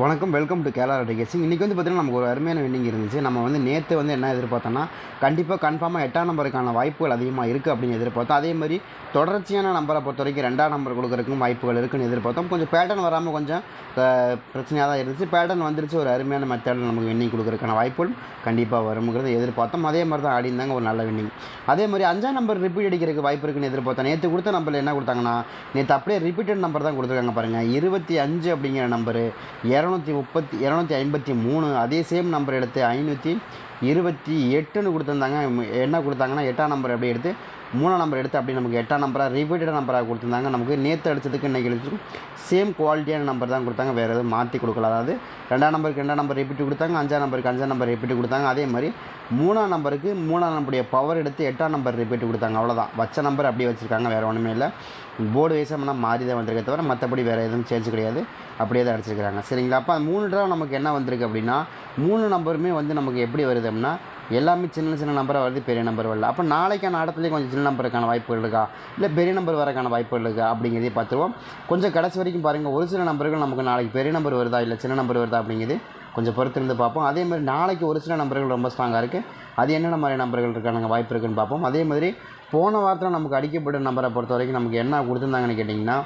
வணக்கம் welcome to Kerala ரேடிகேசிங் இன்றைக்கி வந்து பார்த்திங்கன்னா நமக்கு ஒரு அருமையான வின்னிங் இருந்துச்சு. நம்ம வந்து நேற்று வந்து என்ன எதிர்பார்த்தோன்னா கண்டிப்பாக கன்ஃபார்மாக எட்டாம் நம்பருக்கான வாய்ப்புகள் அதிகமாக இருக்குது அப்படின்னு எதிர்பார்த்தோம். அதே மாதிரி தொடர்ச்சியான நம்பரை பொறுத்த வரைக்கும் ரெண்டாம் நம்பர் கொடுக்குறதுக்கும் வாய்ப்புகள் இருக்குன்னு எதிர்பார்த்தோம். கொஞ்சம் பேட்டர்ன் வராமல் கொஞ்சம் பிரச்சனையாக தான் இருந்துச்சு. பேட்டர்ன் வந்துருச்சு. ஒரு அருமையான மெத்தடில் நமக்கு வின்னிங் கொடுக்குறதுக்கான வாய்ப்புகள் கண்டிப்பாக வருங்கிறத எதிர்பார்த்தோம். அதே மாதிரி தான் ஆடிந்தாங்க ஒரு நல்ல வின்னிங் அதே மாதிரி அஞ்சாம் நம்பர் ரிப்பீட் அடிக்கிறதுக்கு வாய்ப்பு இருக்குன்னு எதிர்பார்த்தோம். நேற்று கொடுத்த நம்பரில் என்ன கொடுத்தாங்கன்னா நேற்று அப்படியே ரிப்பீட்டட் நம்பர் தான் கொடுத்துருக்காங்க பாருங்கள் இருபத்தி அஞ்சு அப்படிங்கிற நம்பரு இரநூத்தி முப்பத்தி இரநூத்தி ஐம்பத்தி மூணு. அதே சேம் நம்பர் எடுத்து ஐநூற்றி இருபத்தி எட்டுன்னு கொடுத்துருந்தாங்க. என்ன கொடுத்தாங்கன்னா எட்டாம் நம்பர் அப்படி எடுத்து மூணாம் நம்பர் எடுத்து அப்படியே நமக்கு எட்டாம் நம்பராக ரிப்பீட்டட் நம்பராக கொடுத்துருந்தாங்க. நமக்கு நேற்று அடித்ததுக்கு இன்றைக்கி அடிச்சிருக்கும் சேம் குவாலிட்டியான நம்பர் தான் கொடுத்தாங்க. வேறு எதுவும் மாற்றி கொடுக்கல. அதாவது ரெண்டாம் நம்பருக்கு ரெண்டாம் நம்பர் ரிப்பீட் கொடுத்தாங்க. அஞ்சாம் நம்பருக்கு அஞ்சாம் நம்பர் ரிப்பீட் கொடுத்தாங்க. அதே மாதிரி மூணாம் நம்பருக்கு மூணாம் நம்பருடைய பவர் எடுத்து எட்டாம் நம்பர் ரிப்பீட் கொடுத்தாங்க. அவ்வளோதான் வச்ச நம்பர் அப்படியே வச்சுருக்காங்க. வேறு ஒன்றுமே இல்லை. போர்டு வைஸாக நம்ம மாறி தான் வந்திருக்கே தவிர மற்றபடி வேறு எதுவும் சேஞ்ச் கிடையாது. அப்படியே தான் அடிச்சிருக்கிறாங்க சரிங்களா? அப்போ மூணு ட்ராவ் நமக்கு என்ன வந்திருக்கு அப்படின்னா மூணு நம்பருமே வந்து நமக்கு எப்படி வருது அப்படின்னா எல்லாமே சின்ன சின்ன நம்பராக வருது பெரிய நம்பர் வரல. அப்போ நாளைக்கான ஆட்டத்துலேயே கொஞ்சம் சின்ன நம்பருக்கான வாய்ப்புகள் இருக்கா? இல்லை பெரிய நம்பர் வரக்கான வாய்ப்புகள் இருக்கா? அப்படிங்கிறதே பார்த்துருவோம். கொஞ்சம் கடைசி வரைக்கும் பாருங்கள் ஒரு சில நம்பர்கள் நமக்கு நாளைக்கு பெரிய நம்பர் வருதா இல்லை சின்ன நம்பர் வருதா அப்படிங்கிறது கொஞ்சம் பொறுத்திருந்து பார்ப்போம். அதே மாதிரி நாளைக்கு ஒரு சில நம்பர்கள் ரொம்ப ஸ்ட்ராங்காக இருக்குது அது என்னென்ன மாதிரி நம்பர்கள் இருக்கானுங்க வாய்ப்பு இருக்குன்னு பார்ப்போம். அதே மாதிரி போன வாரத்தில் நமக்கு அடிக்கப்பட்ட நம்பரை பொறுத்த வரைக்கும் நமக்கு என்ன கொடுத்துருந்தாங்கன்னு கேட்டிங்கன்னா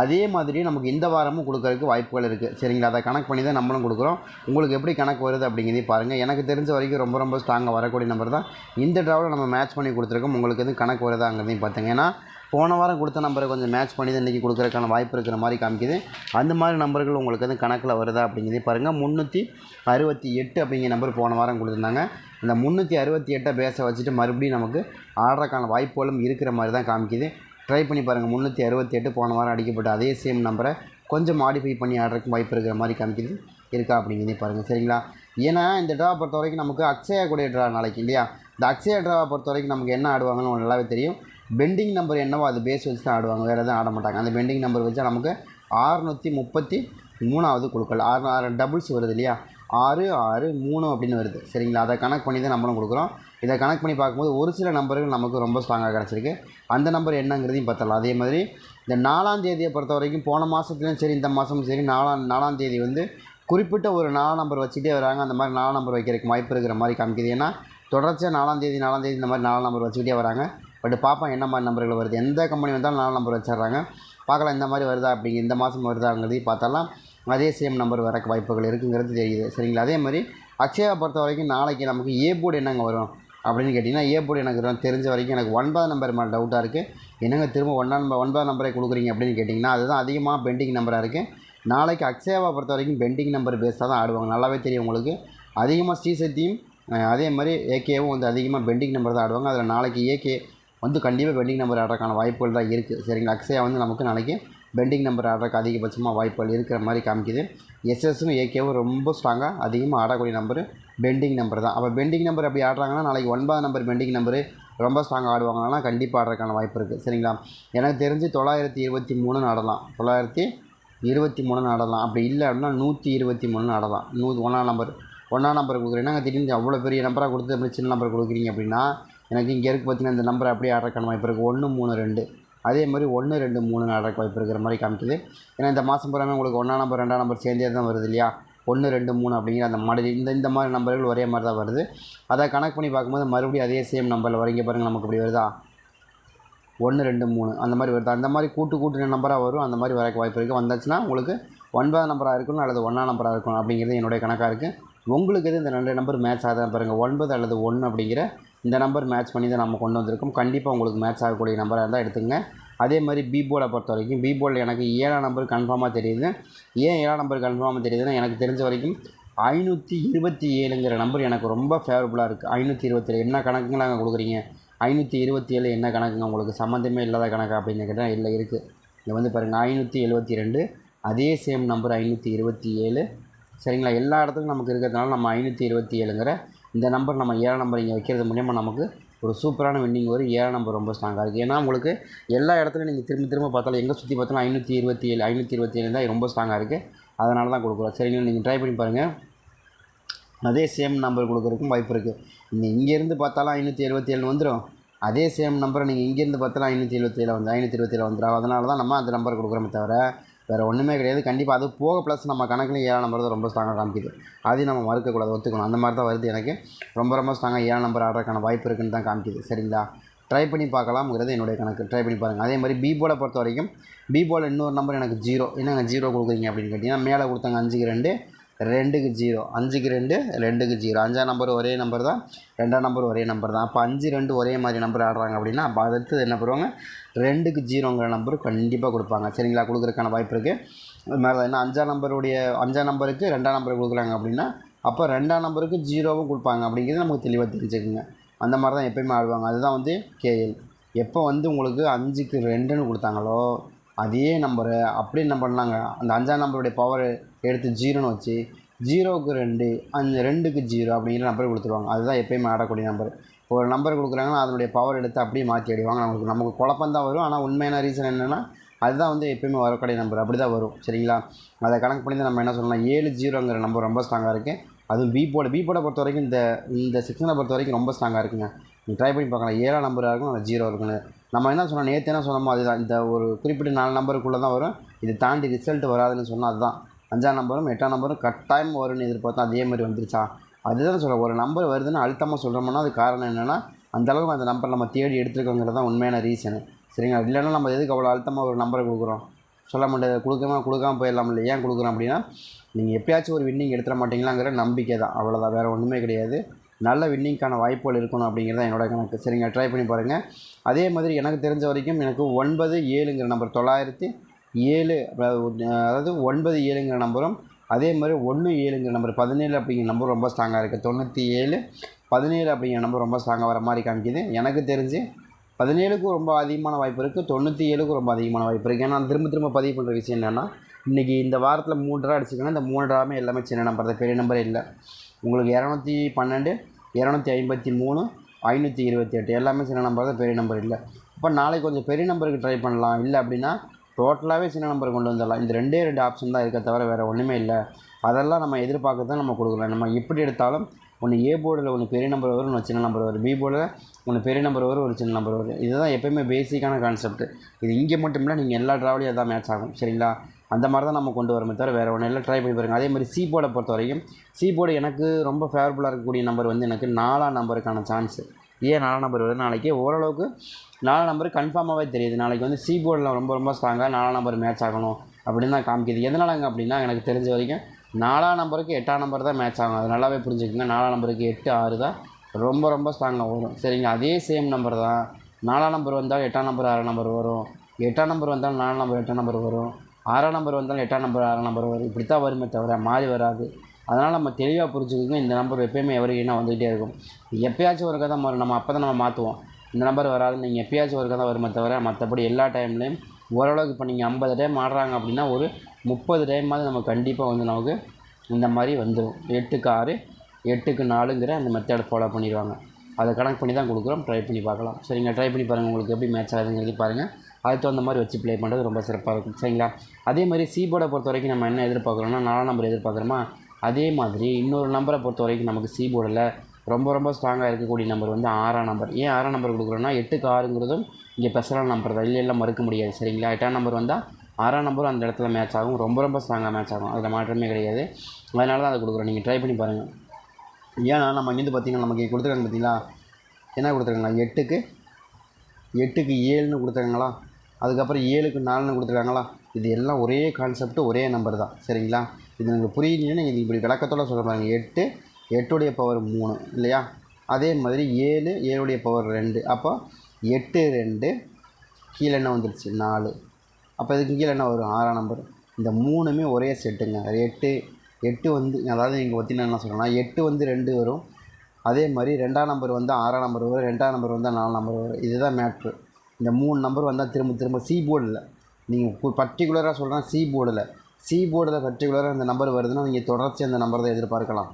அதே மாதிரி நமக்கு இந்த வாரமும் கொடுக்கறதுக்கு வாய்ப்புகள் இருக்குது சரிங்களா? அதை கணக்கு பண்ணி தான் நம்மளும் கொடுக்குறோம். உங்களுக்கு எப்படி கணக்கு வருது அப்படிங்கிறதையும் பாருங்கள் எனக்கு தெரிஞ்ச வரைக்கும் ரொம்ப ரொம்ப ஸ்ட்ராங்காக வரக்கூடிய நம்பர் தான். இந்த ட்ராவில் நம்ம மேட்ச் பண்ணி கொடுத்துருக்கோம். உங்களுக்கு எதுவும் கணக்கு வருதாங்கிறதையும் பார்த்துங்க ஏன்னா போன வாரம் கொடுத்த நம்பரை கொஞ்சம் மேட்ச் பண்ணி தான் இன்றைக்கி கொடுக்குறதுக்கான வாய்ப்பு இருக்கிற மாதிரி காமிக்குது. அந்த மாதிரி நம்பர்கள் உங்களுக்கு வந்து கணக்கில் வருதா அப்படிங்கிறதே பாருங்கள் முந்நூற்றி அறுபத்தி எட்டு அப்படிங்கிற நம்பர் போன வாரம் கொடுத்துருந்தாங்க. இந்த முந்நூற்றி அறுபத்தி எட்டை பேச வச்சுட்டு மறுபடியும் நமக்கு ஆடுறதுக்கான வாய்ப்புகளும் இருக்கிற மாதிரி தான் காமிக்குது. ட்ரை பண்ணி பாருங்கள் முந்நூற்றி அறுபத்தி எட்டு போன வாரம் அடிக்கப்பட்ட அதே சேம் நம்பரை கொஞ்சம் மாடிஃபை பண்ணி ஆடுறதுக்கு வாய்ப்பு இருக்கிற மாதிரி காமிக்குது. இருக்கா அப்படிங்கிறதே பாருங்கள் சரிங்களா? ஏன்னா இந்த ட்ரா பொறுத்த வரைக்கும் நமக்கு அக்ஷயா கூடிய ட்ரா நாளைக்கு இல்லையா? இந்த அக்ஷயா ட்ராவை பொறுத்த வரைக்கும் நமக்கு என்ன ஆடுவாங்கன்னு நல்லாவே தெரியும். பெண்டிங் நம்பர் என்னவோ அது பேஸ் வச்சு தான் ஆடுவாங்க. வேறு எதுவும் ஆட மாட்டாங்க. அந்த பெண்டிங் நம்பர் வச்சா நமக்கு ஆறுநூற்றி முப்பத்தி மூணாவது கொடுக்கல ஆறு ஆறு டபுள்ஸ் வருது இல்லையா? ஆறு ஆறு மூணு அப்படின்னு வருது. சரிங்களா? அதை கணக்கு பண்ணி தான் நம்மளும் கொடுக்குறோம். இதை கணக்கு பண்ணி பார்க்கும்போது ஒரு சில நம்பர்கள் நமக்கு ரொம்ப ஸ்ட்ராங்காக கிடச்சிருக்கு. அந்த நம்பர் என்னங்கிறதையும் பார்த்தலாம் அதே மாதிரி இந்த நாலாம் தேதியை பொறுத்த வரைக்கும் போன மாதத்துலையும் சரி இந்த மாதமும் சரி நாலாம் நாலாம் தேதி வந்து குறிப்பிட்ட ஒரு நாலாம் நம்பர் வச்சுட்டே வராங்க. அந்த மாதிரி நாலாம் நம்பர் வைக்கிறதுக்கு வாய்ப்பு இருக்கிற மாதிரி காமிக்குது. ஏன்னா தொடர்ச்சியாக நாலாம் தேதி நாலாம் தேதி இந்த மாதிரி நாலாம் நம்பர் வச்சுக்கிட்டே வராங்க. பட் பார்ப்போம் என்ன மாதிரி நம்பர்கள் வருது. எந்த கம்பெனி வந்தாலும் நாலாம் நம்பர் வச்சிடுறாங்க. பார்க்கலாம் இந்த மாதிரி வருதா அப்படிங்க இந்த மாதம் வருதாங்கிறதையும் பார்த்தாலாம் அதே சேம் நம்பர் வரக்கு வாய்ப்புகள் இருக்குங்கிறது தெரியுது. சரிங்களா? அதே மாதிரி அக்ஷயாவை பொறுத்த வரைக்கும் நாளைக்கு நமக்கு ஏ போர்டு என்னங்க வரும்? அப்படின்னு கேட்டிங்கன்னா ஏ போர்டு எனக்கு தெரிஞ்ச வரைக்கும் எனக்கு ஒன்பது நம்பர் மேலே டவுட்டாக இருக்குது என்னங்க திரும்ப ஒன்றாம் நம்பர் ஒன்பதாம் நம்பரே கொடுக்குறீங்க அப்படின்னு கேட்டிங்கன்னா அதுதான் அதிகமாக பெண்டிங் நம்பராக இருக்குது நாளைக்கு அக்ஷயாவை பொறுத்த வரைக்கும் பெண்டிங் நம்பர் பேஸாக தான் ஆடுவாங்க. நல்லாவே தெரியும் உங்களுக்கு. அதிகமாக ஸ்ரீசக்தியும் அதே மாதிரி ஏகேவும் வந்து அதிகமாக பெண்டிங் நம்பர் தான் ஆடுவாங்க. அதில் நாளைக்கு ஏகே வந்து கண்டிப்பாக பெண்டிங் நம்பர் ஆடுறதுக்கான வாய்ப்புகள் தான் இருக்குது சரிங்களா? அக்ஷயா வந்து நமக்கு நாளைக்கு பெண்டிங் நம்பர் ஆடுறதுக்கு அதிகபட்சமாக வாய்ப்புகள் இருக்கிற மாதிரி காமிக்குது. எஸ்எஸும் ஏகேவும் ரொம்ப ஸ்ட்ராங்காக அதிகமாக ஆடக்கூடிய நம்பர் பெண்டிங் நம்பர் தான். அப்போ பெண்டிங் நம்பர் அப்படி ஆடுறாங்கன்னா நாளைக்கு ஒன்பதாம் நம்பர் பெண்டிங் நம்பரு ரொம்ப ஸ்ட்ராங்காக ஆடுவாங்கன்னா கண்டிப்பாக ஆடுறதுக்கான வாய்ப்பு இருக்குது சரிங்களா? எனக்கு தெரிஞ்சு தொள்ளாயிரத்தி இருபத்தி மூணுன்னு ஆடலாம். தொள்ளாயிரத்தி இருபத்தி மூணுன்னு ஆடலாம். அப்படி இல்லை அப்படின்னா நூற்றி இருபத்தி மூணு ஆடலாம். நூ ஒன்றாம் நம்பர். ஒன்றாம் நம்பர் கொடுக்குறீங்கன்னா திடீர்னு அவ்வளோ பெரிய நம்பராக கொடுத்து அப்படி சின்ன நம்பர் கொடுக்குறீங்க அப்படின்னா எனக்கு இங்கே இருக்குது பார்த்தீங்கன்னா இந்த நம்பர் அப்படியே ஆடுறதுக்கான வாய்ப்பு இருக்குது ஒன்று மூணு ரெண்டு. அதே மாதிரி ஒன்று ரெண்டு மூணு நடக்க வாய்ப்பு இருக்கிற மாதிரி காமிக்குது. ஏன்னா இந்த மாதம் பூராமே உங்களுக்கு ஒன்றாம் நம்பர் ரெண்டாம் நம்பர் சேர்ந்தே தான் வருது இல்லையா? ஒன்று ரெண்டு மூணு அப்படிங்கிற அந்த மாதிரி இந்த இந்த மாதிரி நம்பர்கள் ஒரே மாதிரி தான் வருது. அதை கணக்கு பண்ணி பார்க்கும்போது மறுபடியும் அதே சேம் நம்பரில் வரீங்க பாருங்கள் நமக்கு இப்படி வருதா? ஒன்று ரெண்டு மூணு அந்த மாதிரி வருது? அந்த மாதிரி கூட்டு கூட்டு நம்பராக வரும் அந்த மாதிரி வரக்கு வாய்ப்பு இருக்குது வந்துச்சுன்னா உங்களுக்கு ஒன்பதாம் நம்பராக இருக்கணும் அல்லது ஒன்றாம் நம்பராக இருக்கணும் அப்படிங்கிறது என்னுடைய கணக்காக இருக்குது உங்களுக்கு எது இந்த ரெண்டு நம்பர் மேட்ச் ஆகுதா பாருங்கள் ஒன்பது அல்லது ஒன்று அப்படிங்கிற இந்த நம்பர் மேட்ச் பண்ணி தான் நம்ம கொண்டு வந்திருக்கோம். கண்டிப்பாக உங்களுக்கு மேட்ச் ஆகக்கூடிய நம்பராக இருந்தால் எடுத்துங்க அதே மாதிரி பி போர்டை பொறுத்த வரைக்கும் பி போர்டில் எனக்கு ஏழாம் நம்பர் கன்ஃபார்மாக தெரியுது. ஏன் ஏழாம் நம்பர் கன்ஃபார்மாக தெரியுதுன்னா எனக்கு தெரிஞ்ச வரைக்கும் ஐநூற்றி இருபத்தி ஏழுங்கிற நம்பர் எனக்கு ரொம்ப ஃபேவரபுளாக இருக்குது ஐநூற்றி இருபத்தேழு என்ன கணக்குங்களாங்க கொடுக்குறீங்க? ஐநூற்றி இருபத்தி ஏழு என்ன கணக்குங்க? உங்களுக்கு சம்மந்தமே இல்லாத கணக்கு அப்படின்னு கேட்டால் இல்லை இருக்குது இங்கே வந்து பாருங்கள் ஐநூற்றி எழுபத்தி ரெண்டு. அதே சேம் நம்பர் ஐநூற்றி இருபத்தி ஏழு. சரிங்களா? எல்லா இடத்துக்கும் நமக்கு இருக்கிறதுனால நம்ம ஐநூற்றி இருபத்தி ஏழுங்கிற இந்த நம்பர் நம்ம ஏழாம் நம்பர் இங்கே வைக்கிறது மூலியமாக நமக்கு ஒரு சூப்பரான வின்னிங் வரும் ஏழாம் நம்பர் ரொம்ப ஸ்ட்ராங்காக இருக்குது ஏன்னா உங்களுக்கு எல்லா இடத்துலையும் நீங்கள் திரும்ப திரும்ப பார்த்தாலும் எங்கே சுற்றி பார்த்தாலும் ஐநூற்றி இருபத்தி ஏழு ஐநூற்றி இருபத்தி ஏழு தான் ரொம்ப ஸ்ட்ராங்காக இருக்குது அதனால தான் கொடுக்குறோம். சரிங்களா நீங்கள் ட்ரை பண்ணி பாருங்கள் அதே சேம் நம்பர் கொடுக்குறதுக்கும் வாய்ப்பு இருக்குது நீங்கள் இங்கேருந்து பார்த்தாலும் ஐநூற்றி எழுபத்தி ஏழு வந்துடும் அதே சேம் நம்பரை நீங்கள் இங்கேருந்து பார்த்தாலும் ஐநூற்றி எழுபத்தி ஏழு வந்து ஐநூற்றி இருபத்தி ஏழு வந்துடும் அதனால தான் நம்ம அந்த நம்பர் கொடுக்குறோமே தவிர வேறு ஒன்றுமே கிடையாது. கண்டிப்பாக அது போக ப்ளஸ் நம்ம கணக்கில் ஏழாம் நம்பர் தான் ரொம்ப ஸ்ட்ராங்காக காமிக்குது. அதையும் நம்ம மறுக்கக்கூடாது ஒத்துக்கணும். அந்த மாதிரி தான் வருது எனக்கு. ரொம்ப ரொம்ப ஸ்ட்ராங்காக ஏழாம் நம்பர் ஆடுறதுக்கான வாய்ப்பு இருக்குன்னு தான் காமிக்குது. சரிங்களா? ட்ரை பண்ணி பார்க்கலாம்ங்கிறது என்னுடைய கணக்கு. ட்ரை பண்ணி பாருங்கள் அதே மாதிரி பி பொறுத்த வரைக்கும் பி இன்னொரு நம்பர் எனக்கு ஜீரோ என்னங்க ஜீரோ கொடுக்குறீங்க அப்படின்னு கேட்டிங்கன்னா மேலே கொடுத்தாங்க அஞ்சுக்கு ரெண்டு ரெண்டுக்கு ஜீரோ. அஞ்சுக்கு ரெண்டு ரெண்டுக்கு ஜீரோ. அஞ்சாம் நம்பர் ஒரே நம்பர் தான் ரெண்டாம் நம்பர் ஒரே நம்பர் தான். அப்போ அஞ்சு ரெண்டு ஒரே மாதிரி நம்பர் ஆடுறாங்க அப்படின்னா அப்போ அடுத்தது என்ன பண்ணுவாங்க? ரெண்டுக்கு ஜீரோங்கிற நம்பர் கண்டிப்பாக கொடுப்பாங்க. சரிங்களா? கொடுக்குறதுக்கான வாய்ப்பு இருக்குது அது மாதிரி தான் என்ன? அஞ்சாம் நம்பருடைய அஞ்சாம் நம்பருக்கு ரெண்டாம் நம்பர் கொடுக்குறாங்க அப்படின்னா அப்போ ரெண்டாம் நம்பருக்கு ஜீரோவும் கொடுப்பாங்க அப்படிங்கிறது நமக்கு தெளிவாக தெரிஞ்சுக்குங்க. அந்த மாதிரி தான் எப்பயுமே ஆடுவாங்க. அதுதான் வந்து கேஎல். எப்போ வந்து உங்களுக்கு அஞ்சுக்கு ரெண்டுன்னு கொடுத்தாங்களோ அதே நம்பரை. அப்படியே என்ன பண்ணாங்க? அந்த அஞ்சாம் நம்பருடைய பவர் எடுத்து ஜீரோன்னு வச்சு ஜீரோவுக்கு ரெண்டு அந்த ரெண்டுக்கு ஜீரோ அப்படிங்கிற நம்பர் கொடுத்துருவாங்க. அதுதான் எப்பயுமே ஆடக்கூடிய நம்பர் இப்போ ஒரு நம்பர் கொடுக்குறாங்கன்னா அதனுடைய பவர் எடுத்து அப்படியே மாற்றி அடிவாங்க நமக்கு நமக்கு குழப்பம் தான் வரும். ஆனால் உண்மையான ரீசன் என்னென்னா அதுதான் வந்து எப்பயுமே வரக்கூடிய நம்பர் அப்படி தான் வரும். சரிங்களா? அதை கணக்கு பண்ணி தான் நம்ம என்ன சொல்லலாம் ஏழு ஜீரோங்கிற நம்பர் ரொம்ப ஸ்ட்ராங்காக இருக்குது அதுவும் பீப்போட பீப்போட பொறுத்த வரைக்கும் இந்த இந்த செக்ஷனை பொறுத்த வரைக்கும் ரொம்ப ஸ்ட்ராங்காக இருக்குங்க. நீங்கள் ட்ரை பண்ணி பார்க்கலாம். ஏழாம் நம்பராக இருக்கும் அதில் ஜீரோ இருக்குன்னு நம்ம என்ன சொன்னோம் நேற்று என்ன சொன்னோமோ அதுதான். இந்த ஒரு குறிப்பிட்ட நாலு நம்பருக்குள்ளே தான் வரும். இது தாண்டி ரிசல்ட் வராதுன்னு சொன்னால் அதுதான். அஞ்சாம் நம்பரும் எட்டாம் நம்பரும் கட்டாயம் வரும்னு எதிர்பார்த்தோம் அதே மாதிரி வந்துருச்சா? அதுதான் சொல்கிறேன் ஒரு நம்பர் வருதுன்னு அழுத்தமாக சொல்கிறோம்னா அது காரணம் என்னென்னா அந்த அளவுக்கு அந்த நம்பர் நம்ம தேடி எடுத்துருக்கோங்கிறது தான் உண்மையான ரீசனு. சரிங்களா? இல்லைன்னா நம்ம எதுக்கு அவ்வளோ அழுத்தமாக ஒரு நம்பரை கொடுக்குறோம்? சொல்ல முடியாது. கொடுக்காம கொடுக்காம போயிடலாம் இல்லை ஏன் கொடுக்குறோம் அப்படின்னா நீங்கள் எப்பயாச்சும் ஒரு வின்னிங் எடுத்துட மாட்டீங்களாங்கிற நம்பிக்கை தான். அவ்வளோதான் வேறு ஒன்றுமே கிடையாது. நல்ல வின்னிங்க்கான வாய்ப்புகள் இருக்கணும் அப்படிங்கிறது தான் என்னோட கணக்கு. சரிங்க ட்ரை பண்ணி பாருங்கள் அதே மாதிரி எனக்கு தெரிஞ்ச வரைக்கும் எனக்கு ஒன்பது ஏழுங்கிற நம்பர் தொள்ளாயிரத்தி ஏழு அதாவது ஒன்பது ஏழுங்கிற நம்பரும் அதே மாதிரி ஒன்று ஏழுங்கிற நம்பர் பதினேழு அப்படிங்கிற நம்பர் ரொம்ப ஸ்ட்ராங்காக இருக்குது தொண்ணூற்றி ஏழு பதினேழு அப்படிங்கிற நம்பர் ரொம்ப ஸ்ட்ராங்காக வர மாதிரி காமிக்குது. எனக்கு தெரிஞ்சு பதினேழுக்கும் ரொம்ப அதிகமான வாய்ப்பு இருக்குது தொண்ணூற்றி ஏழுக்கும் ரொம்ப அதிகமான வாய்ப்பு இருக்குது ஏன்னா திரும்ப திரும்ப பதிவு பண்ணுற விஷயம் என்னென்னா இன்றைக்கி இந்த வாரத்தில் மூணு ரூபா இந்த மூணு ரூபாமே எல்லாமே சின்ன நம்பர் தான். பெரிய நம்பர் இல்லை. உங்களுக்கு இரநூத்தி பன்னெண்டு இரநூத்தி ஐம்பத்தி மூணு ஐநூற்றி இருபத்தி எட்டு எல்லாமே சின்ன நம்பர் தான். பெரிய நம்பர் இல்லை. இப்போ நாளைக்கு கொஞ்சம் பெரிய நம்பருக்கு ட்ரை பண்ணலாம். இல்லை அப்படின்னா டோட்டலாகவே சின்ன நம்பர் கொண்டு வந்துடலாம். இந்த ரெண்டே ரெண்டு ஆப்ஷன் தான் இருக்க தவிர வேறு ஒன்றுமே இல்லை. அதெல்லாம் நம்ம எதிர்பார்க்க தான் நம்ம கொடுக்குறோம். நம்ம எப்படி எடுத்தாலும் ஒன்று ஏ போர்டில் ஒன்று பெரிய நம்பர் வரும் ஒன்று சின்ன நம்பர் வரும். பி போர்டில் ஒன்று பெரிய நம்பர் வரும் ஒரு சின்ன நம்பர் வரும். இதுதான் எப்போயுமே பேசிக்கான கான்செப்ட் இது இங்கே மட்டும் இல்லை நீங்கள் எல்லா ட்ராவலையும் அதான் மேட்ச் ஆகும். சரிங்களா? அந்த மாதிரி தான் நம்ம கொண்டு வரமே தவிர வேறு ஒன்றும் இல்லை. ட்ரை பண்ணி பாருங்கள் அதே மாதிரி சி போர்டை பொறுத்த வரைக்கும் சி போர்டு எனக்கு ரொம்ப ஃபேவரபுளாக இருக்கக்கூடிய நம்பர் வந்து எனக்கு நாலாம் நம்பருக்கான சான்ஸு ஏன் நாலாம் நம்பர் வருது. நாளைக்கு ஓரளவுக்கு நாலாம் நம்பர் கன்ஃபார்மாகவே தெரியுது. நாளைக்கு வந்து சி போர்டில் ரொம்ப ரொம்ப ஸ்ட்ராங்காக நாலாம் நம்பர் மேட்ச் ஆகணும் அப்படின்னு தான் காமிக்கிது. எதனாலங்க அப்படின்னா எனக்கு தெரிஞ்ச வரைக்கும் நாலாம் நம்பருக்கு எட்டாம் நம்பர் தான் மேட்ச் ஆகும். அது நல்லாவே புரிஞ்சுக்கோங்க. நாலாம் நம்பருக்கு எட்டு ஆறு தான் ரொம்ப ரொம்ப ஸ்ட்ராங்காக வரும் சரிங்க. அதே சேம் நம்பர் தான். நாலாம் நம்பர் வந்தால் எட்டாம் நம்பர் ஆறாம் நம்பர் வரும். எட்டாம் நம்பர் வந்தாலும் நாலாம் நம்பர் எட்டாம் நம்பர் வரும். ஆறாம் நம்பர் வந்தாலும் எட்டாம் நம்பர் ஆறாம் நம்பர் வரும். இப்படி தான் வருமே தவிர மாறி வராது. அதனால் நம்ம தெளிவாக புரிஞ்சுக்கோங்க இந்த நம்பர் எப்போயுமே எவருக்குன்னா வந்துகிட்டே இருக்கும். எப்போயாச்சும் ஒரு கதை மாறும். நம்ம அப்போ தான் நம்ம மாற்றுவோம் இந்த நம்பர் வராது நீங்கள் எப்பயாச்சும் ஒரு கதை வருமே தவிர மற்றபடி எல்லா டைம்லேயும் ஓரளவுக்கு இப்போ நீங்கள் ஐம்பது டைம் ஆடுறாங்க அப்படின்னா ஒரு முப்பது டைமாவது நம்ம கண்டிப்பாக வந்து நமக்கு இந்த மாதிரி வந்துடும் எட்டுக்கு ஆறு எட்டுக்கு நாலுங்கிற அந்த மெத்தடை ஃபாலோ பண்ணிடுவாங்க. அதை கணக்கு பண்ணி தான் கொடுக்குறோம். ட்ரை பண்ணி பார்க்கலாம். சரிங்க ட்ரை பண்ணி பாருங்கள் உங்களுக்கு எப்படி மேட்ச் ஆகுதுங்கிறது பாருங்கள் அதுக்கு தகுந்த மாதிரி வச்சு ப்ளே பண்ணுறது ரொம்ப சிறப்பாக இருக்கும். சரிங்களா? அதே மாதிரி சீபோர்டை பொறுத்த வரைக்கும் நம்ம என்ன எதிர்பார்க்குறோம்னா நாலாம் நம்பர் எதிர்பார்க்குறோமா? அதே மாதிரி இன்னொரு நம்பரை பொறுத்த வரைக்கும் நமக்கு சி போர்டில் ரொம்ப ரொம்ப ஸ்ட்ராங்காக இருக்கக்கூடிய நம்பர் வந்து ஆறாம் நம்பர் ஏன் ஆறாம் நம்பர் கொடுக்குறோன்னா எட்டுக்கு ஆறுங்கிறதும் இங்கே ஸ்பெஷலான நம்பர் தான். இல்லை எல்லாம் மறுக்க முடியாது. சரிங்களா? எட்டாம் நம்பர் வந்தால் ஆறாம் நம்பரும் அந்த இடத்துல மேட்ச் ஆகும். ரொம்ப ரொம்ப ஸ்ட்ராங்காக மேட்ச் ஆகும். அதில் மாற்றமே கிடையாது. அதனால தான் அதை கொடுக்குறோம். நீங்கள் ட்ரை பண்ணி பாருங்கள் ஏன்னா நம்ம இங்கேருந்து பார்த்தீங்கன்னா நமக்கு கொடுத்துருக்காங்க பார்த்தீங்களா? என்ன கொடுத்துருக்காங்களா? எட்டுக்கு எட்டுக்கு ஏழுன்னு கொடுத்துருக்காங்களா? அதுக்கப்புறம் ஏழுக்கு நாலுன்னு கொடுத்துருக்காங்களா? இது எல்லாம் ஒரே கான்செப்ட் ஒரே நம்பர் தான். சரிங்களா? இது உங்களுக்கு புரியலன்னா இது இப்படி விளக்கத்தோட சொல்ல பாருங்க எட்டு எட்டுடைய பவர் மூணு இல்லையா? அதே மாதிரி ஏழு ஏழுடைய பவர் ரெண்டு. அப்போ எட்டு ரெண்டு கீழே என்ன வந்துருச்சு? நாலு. அப்போ இதுக்கு கீழே என்ன வரும்? ஆறாம் நம்பர் இந்த மூணுமே ஒரே செட்டுங்க எட்டு எட்டு வந்து அதாவது நீங்கள் பார்த்தீங்கன்னா என்ன சொல்கிறேன்னா எட்டு வந்து ரெண்டு வரும். அதே மாதிரி ரெண்டாம் நம்பர் வந்து ஆறாம் நம்பர் வரும். ரெண்டாம் நம்பர் வந்தால் நாலாம் நம்பர் வரும். இதுதான் மேட்ரு இந்த மூணு நம்பர் வந்தால் திரும்ப திரும்ப சி போர்டில் நீங்கள் பர்டிகுலராக சொல்கிறேன் சி போர்டில் சி போர்டில் பர்டிகுலராக அந்த நம்பர் வருதுன்னா நீங்கள் தொடர்ச்சி அந்த நம்பர் தான் எதிர்பார்க்கலாம்.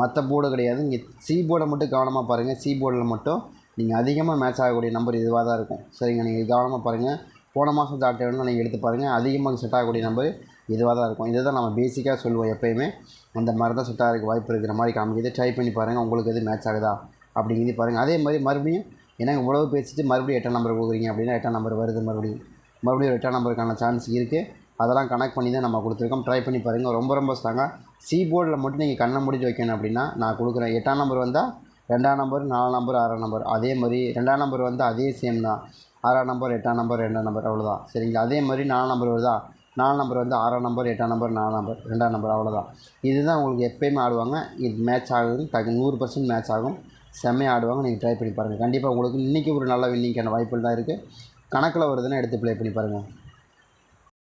மற்ற போர்டு கிடையாது. நீங்கள் சி போர்டை மட்டும் கவனமாக பாருங்கள் சி போர்டில் மட்டும் நீங்கள் அதிகமாக மேட்ச் ஆகக்கூடிய நம்பர் இதுவாக தான் இருக்கும். சரிங்க நீங்கள் கவனமாக பாருங்கள் போன மாதம் ஸ்டார்ட் ஆகணும்னு நீங்கள் எடுத்து பாருங்கள் அதிகமாக செட் ஆகக்கூடிய நம்பர் இதுவாக தான் இருக்கும். இதை தான் நம்ம பேசிக்காக சொல்லுவோம் எப்போயுமே. அந்த மாதிரி தான் செட் ஆகிறதுக்கு வாய்ப்பு இருக்கிற மாதிரி காமிக்குது. ட்ரை பண்ணி பாருங்கள் உங்களுக்கு எது மேட்ச் ஆகுதா அப்படிங்கிறது பாருங்கள் அதே மாதிரி மறுபடியும் ஏன்னா இவ்வளவு பேசிட்டு மறுபடியும் எட்டாம் நம்பர் கொடுக்குறீங்க அப்படின்னா எட்டாம் நம்பர் வருது மறுபடியும். மறுபடியும் எட்டாம் நம்பருக்கான சான்ஸ் இருக்குது அதெல்லாம் கனெக்ட் பண்ணி தான் நம்ம கொடுத்துருக்கோம். ட்ரை பண்ணி பாருங்கள் ரொம்ப ரொம்ப ஸ்ட்ராங்காக சி போர்டில் மட்டும் நீங்கள் கண்ணை முடிஞ்சு வைக்கணும் அப்படின்னா நான் கொடுக்குறேன். எட்டாம் நம்பர் வந்தால் ரெண்டாம் நம்பர் நாலாம் நம்பர் ஆறாம் நம்பர் அதே மாதிரி ரெண்டாம் நம்பர் வந்தால் அதே சேம் தான். ஆறாம் நம்பர் எட்டாம் நம்பர் ரெண்டாம் நம்பர் அவ்வளோதான் சரிங்களா? அதே மாதிரி நாலாம் நம்பர் வருதா? நாலு நம்பர் வந்து ஆறாம் நம்பர் எட்டாம் நம்பர் நாலாம் நம்பர் ரெண்டாம் நம்பர் அவ்வளோதான் இதுதான் உங்களுக்கு எப்பயுமே ஆடுவாங்க. இது மேட்ச் ஆகுது தகு நூறு பர்சன்ட் மேட்ச் ஆகும். செம்மையாக ஆடுவாங்க. நீங்கள் ட்ரை பண்ணி பாருங்கள் கண்டிப்பாக உங்களுக்கு இன்றைக்கி ஒரு நல்ல வின்னிங்கான வாய்ப்புகள் தான் இருக்குது கணக்கில் வருதுன்னா எடுத்து ப்ளே பண்ணி பாருங்கள்